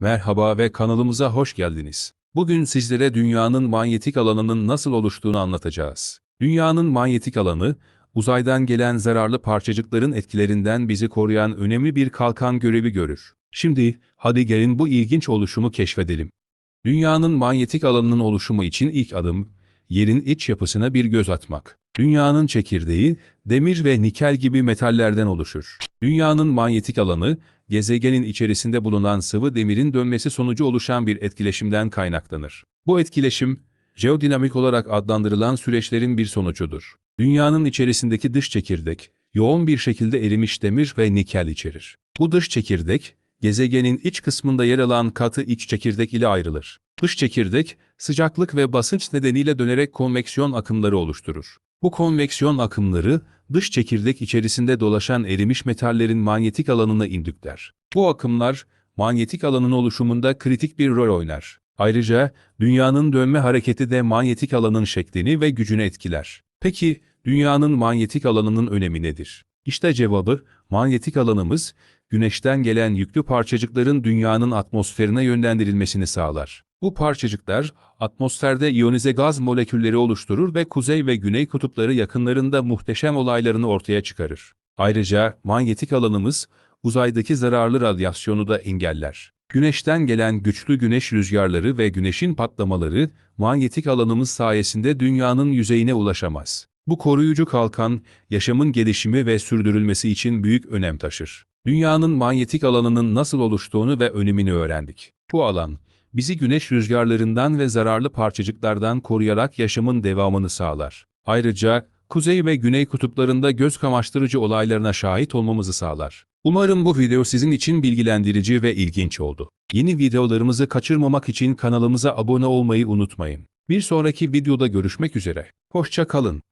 Merhaba ve kanalımıza hoş geldiniz. Bugün sizlere dünyanın manyetik alanının nasıl oluştuğunu anlatacağız. Dünyanın manyetik alanı, uzaydan gelen zararlı parçacıkların etkilerinden bizi koruyan önemli bir kalkan görevi görür. Şimdi, hadi gelin bu ilginç oluşumu keşfedelim. Dünyanın manyetik alanının oluşumu için ilk adım, yerin iç yapısına bir göz atmak. Dünyanın çekirdeği, demir ve nikel gibi metallerden oluşur. Dünyanın manyetik alanı, gezegenin içerisinde bulunan sıvı demirin dönmesi sonucu oluşan bir etkileşimden kaynaklanır. Bu etkileşim, jeodinamik olarak adlandırılan süreçlerin bir sonucudur. Dünyanın içerisindeki dış çekirdek, yoğun bir şekilde erimiş demir ve nikel içerir. Bu dış çekirdek, gezegenin iç kısmında yer alan katı iç çekirdek ile ayrılır. Dış çekirdek, sıcaklık ve basınç nedeniyle dönerek konveksiyon akımları oluşturur. Bu konveksiyon akımları, dış çekirdek içerisinde dolaşan erimiş metallerin manyetik alanına indükler. Bu akımlar, manyetik alanın oluşumunda kritik bir rol oynar. Ayrıca, dünyanın dönme hareketi de manyetik alanın şeklini ve gücünü etkiler. Peki, dünyanın manyetik alanının önemi nedir? İşte cevabı, manyetik alanımız, güneşten gelen yüklü parçacıkların dünyanın atmosferine yönlendirilmesini sağlar. Bu parçacıklar, atmosferde iyonize gaz molekülleri oluşturur ve kuzey ve güney kutupları yakınlarında muhteşem olaylarını ortaya çıkarır. Ayrıca manyetik alanımız, uzaydaki zararlı radyasyonu da engeller. Güneşten gelen güçlü güneş rüzgarları ve güneşin patlamaları, manyetik alanımız sayesinde dünyanın yüzeyine ulaşamaz. Bu koruyucu kalkan, yaşamın gelişimi ve sürdürülmesi için büyük önem taşır. Dünyanın manyetik alanının nasıl oluştuğunu ve önemini öğrendik. Bu alan, bizi güneş rüzgarlarından ve zararlı parçacıklardan koruyarak yaşamın devamını sağlar. Ayrıca, kuzey ve güney kutuplarında göz kamaştırıcı olaylarına şahit olmamızı sağlar. Umarım bu video sizin için bilgilendirici ve ilginç oldu. Yeni videolarımızı kaçırmamak için kanalımıza abone olmayı unutmayın. Bir sonraki videoda görüşmek üzere. Hoşça kalın.